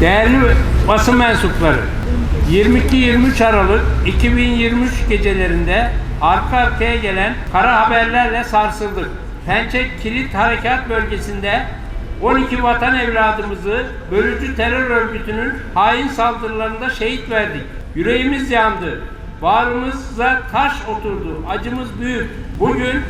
Değerli basın mensupları, 22-23 Aralık 2023 gecelerinde arka arkaya gelen kara haberlerle sarsıldık. Pençe Kilit Harekat Bölgesi'nde 12 vatan evladımızı bölücü terör örgütünün hain saldırılarında şehit verdik. Yüreğimiz yandı. Bağrımıza taş oturdu. Acımız büyük. Bugün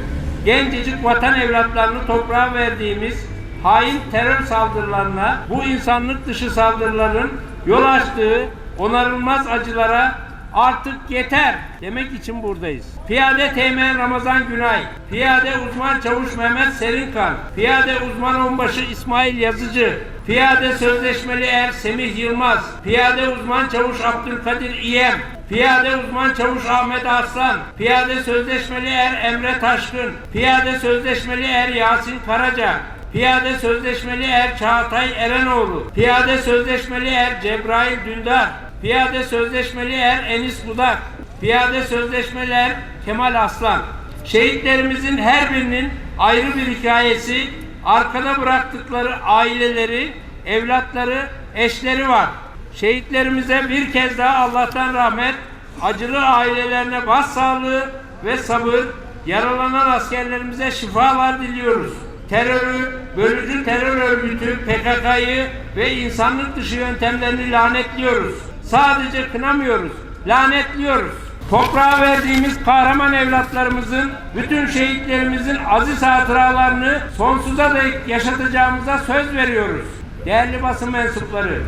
gencecik vatan evlatlarını toprağa verdiğimiz hain terör saldırılarına, bu insanlık dışı saldırıların yol açtığı onarılmaz acılara artık yeter demek için buradayız. Piyade Teğmen Ramazan Günay, Piyade Uzman Çavuş Mehmet Serinkan, Piyade Uzman Onbaşı İsmail Yazıcı, Piyade Sözleşmeli Er Semih Yılmaz, Piyade Uzman Çavuş Abdülkadir İyem, Piyade Uzman Çavuş Ahmet Arslan, Piyade Sözleşmeli Er Emre Taşkın, Piyade Sözleşmeli Er Yasin Karaca, Piyade Sözleşmeli Er Çağatay Erenoğlu, Piyade Sözleşmeli Er Cebrail Dündar, Piyade Sözleşmeli Er Enis Budak, Piyade Sözleşmeli Er Kemal Aslan. Şehitlerimizin her birinin ayrı bir hikayesi, arkada bıraktıkları aileleri, evlatları, eşleri var. Şehitlerimize bir kez daha Allah'tan rahmet, acılı ailelerine başsağlığı ve sabır, yaralanan askerlerimize şifalar diliyoruz. Terörü, bölücü terör örgütü PKK'yı ve insanlık dışı yöntemlerini lanetliyoruz. Sadece kınamıyoruz, lanetliyoruz. Toprağa verdiğimiz kahraman evlatlarımızın, bütün şehitlerimizin aziz hatıralarını sonsuza dek yaşatacağımıza söz veriyoruz. Değerli basın mensupları,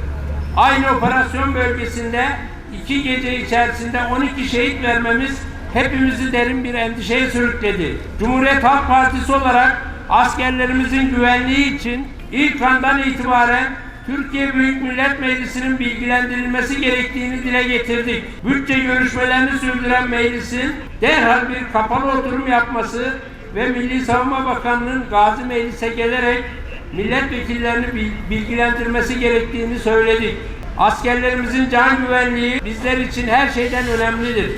aynı operasyon bölgesinde iki gece içerisinde 12 şehit vermemiz hepimizi derin bir endişeye sürükledi. Cumhuriyet Halk Partisi olarak askerlerimizin güvenliği için ilk andan itibaren Türkiye Büyük Millet Meclisi'nin bilgilendirilmesi gerektiğini dile getirdik. Bütçe görüşmelerini sürdüren meclisin derhal bir kapalı oturum yapması ve Milli Savunma Bakanlığı'nın Gazi Meclis'e gelerek milletvekillerini bil- bilgilendirmesi gerektiğini söyledik. Askerlerimizin can güvenliği bizler için her şeyden önemlidir.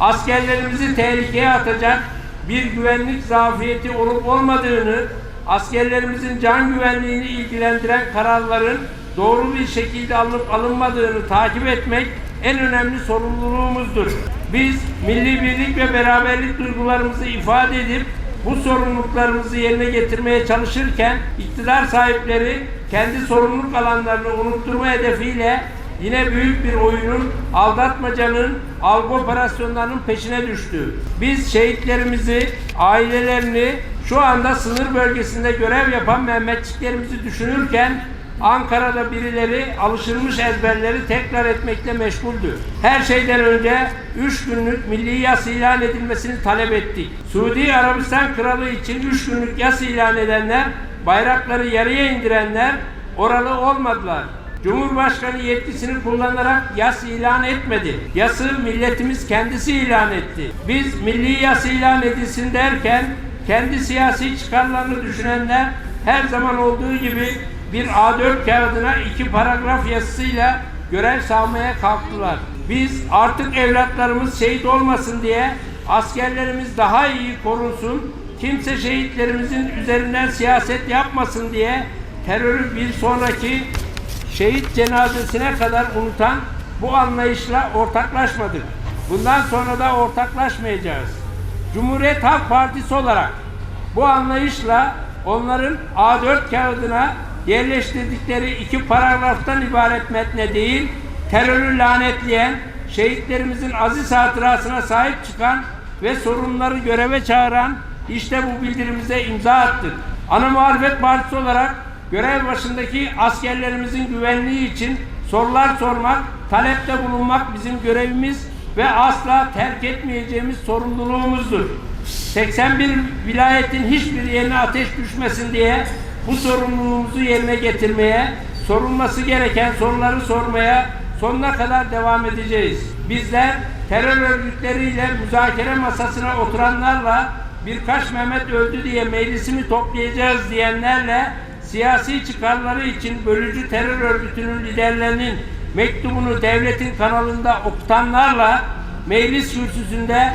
Askerlerimizi tehlikeye atacak bir güvenlik zafiyeti olup olmadığını, askerlerimizin can güvenliğini ilgilendiren kararların doğru bir şekilde alınıp alınmadığını takip etmek en önemli sorumluluğumuzdur. Biz milli birlik ve beraberlik duygularımızı ifade edip bu sorumluluklarımızı yerine getirmeye çalışırken iktidar sahipleri kendi sorumluluk alanlarını unutturma hedefiyle yine büyük bir oyunun aldatmacanın algı operasyonlarının peşine düştü. Biz şehitlerimizi, ailelerini şu anda sınır bölgesinde görev yapan Mehmetçiklerimizi düşünürken Ankara'da birileri alışılmış ezberleri tekrar etmekle meşguldü. Her şeyden önce 3 günlük milli yas ilan edilmesini talep ettik. Suudi Arabistan Kralı için 3 günlük yas ilan edenler, bayrakları yarıya indirenler oralı olmadılar. Cumhurbaşkanı yetkisini kullanarak yas ilan etmedi. Yası milletimiz kendisi ilan etti. Biz milli yas ilan edilsin derken kendi siyasi çıkarlarını düşünenler her zaman olduğu gibi bir A4 kağıdına iki paragraf yazısıyla görev sağlamaya kalktılar. Biz artık evlatlarımız şehit olmasın diye askerlerimiz daha iyi korunsun, kimse şehitlerimizin üzerinden siyaset yapmasın diye terörü bir sonraki şehit cenazesine kadar unutan bu anlayışla ortaklaşmadık. Bundan sonra da ortaklaşmayacağız. Cumhuriyet Halk Partisi olarak bu anlayışla onların A4 kağıdına yerleştirdikleri iki paragraftan ibaret metne değil, terörü lanetleyen, şehitlerimizin aziz hatırasına sahip çıkan ve sorunları göreve çağıran işte bu bildirimize imza attık. Ana muhalefet partisi olarak görev başındaki askerlerimizin güvenliği için sorular sormak, talepte bulunmak bizim görevimiz ve asla terk etmeyeceğimiz sorumluluğumuzdur. 81 vilayetin hiçbir yerine ateş düşmesin diye bu sorumluluğumuzu yerine getirmeye, sorulması gereken soruları sormaya sonuna kadar devam edeceğiz. Bizler terör örgütleriyle müzakere masasına oturanlarla birkaç Mehmet öldü diye meclisimi toplayacağız diyenlerle siyasi çıkarları için bölücü terör örgütünün liderlerinin mektubunu devletin kanalında okutanlarla meclis kürsüsünde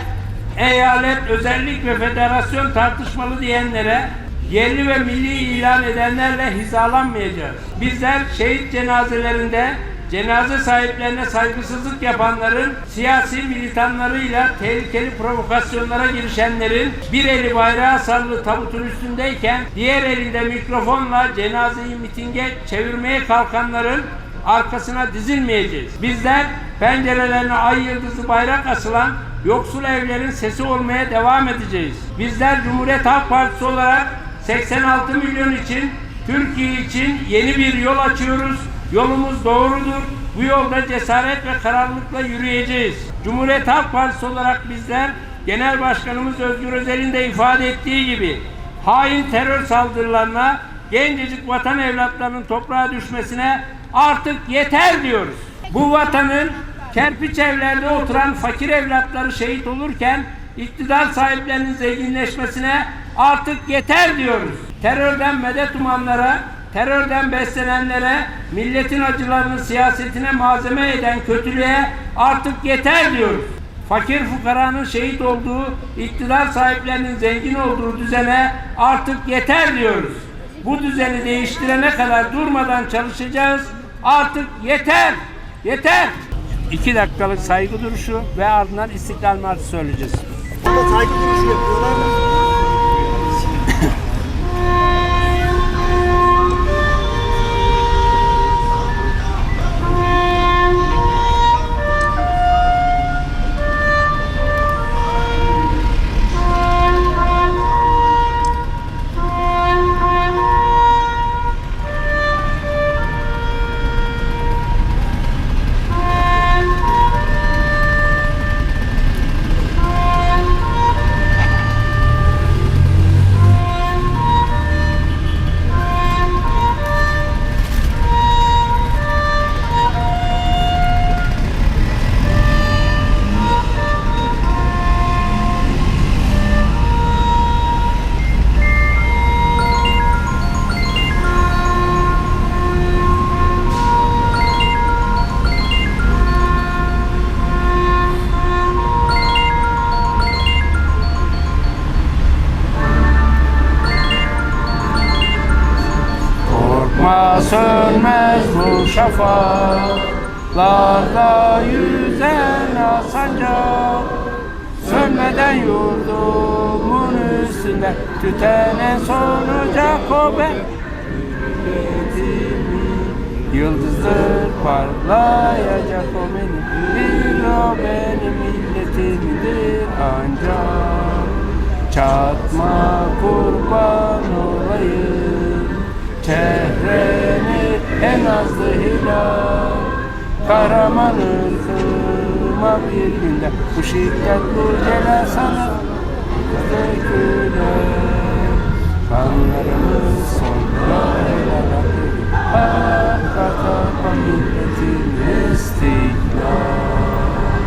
eyalet, özellik ve federasyon tartışmalı diyenlere yerli ve milli ilan edenlerle hizalanmayacağız. Bizler şehit cenazelerinde cenaze sahiplerine saygısızlık yapanların, siyasi militanlarıyla tehlikeli provokasyonlara girişenlerin bir eli bayrağı sarılı tabutun üstündeyken diğer elinde mikrofonla cenazeyi mitinge çevirmeye kalkanların arkasına dizilmeyeceğiz. Bizler pencerelerine ay yıldızı bayrak asılan yoksul evlerin sesi olmaya devam edeceğiz. Bizler Cumhuriyet Halk Partisi olarak 86 milyon için Türkiye için yeni bir yol açıyoruz. Yolumuz doğrudur. Bu yolda cesaret ve kararlılıkla yürüyeceğiz. Cumhuriyet Halk Partisi olarak bizler Genel Başkanımız Özgür Özel'in de ifade ettiği gibi hain terör saldırılarına, gencecik vatan evlatlarının toprağa düşmesine artık yeter diyoruz. Bu vatanın kerpiç evlerde oturan fakir evlatları şehit olurken iktidar sahiplerinin zenginleşmesine artık yeter diyoruz. Terörden medet umanlara, terörden beslenenlere, milletin acılarını siyasetine malzeme eden kötülüğe artık yeter diyoruz. Fakir fukaranın şehit olduğu, iktidar sahiplerinin zengin olduğu düzene artık yeter diyoruz. Bu düzeni değiştirene kadar durmadan çalışacağız. Artık yeter, yeter. İki dakikalık saygı duruşu ve ardından İstiklal Marşı söyleyeceğiz. Saygı duruşu yapıyorlar. Korkma şafaklarda yüzen asancak Sönmeden yurdumun üstünde tüten en son ocak o ben Yıldızdır parlayacak o benim Bir o benim milletimdir ancak. Çatma kurban olayım Çehreni en azlı hilal Kahraman ırkıma bir günde Bu şiddetli celal sana dökülen Kanlarımız sonra helal Hakikaten milletimiz istiklal.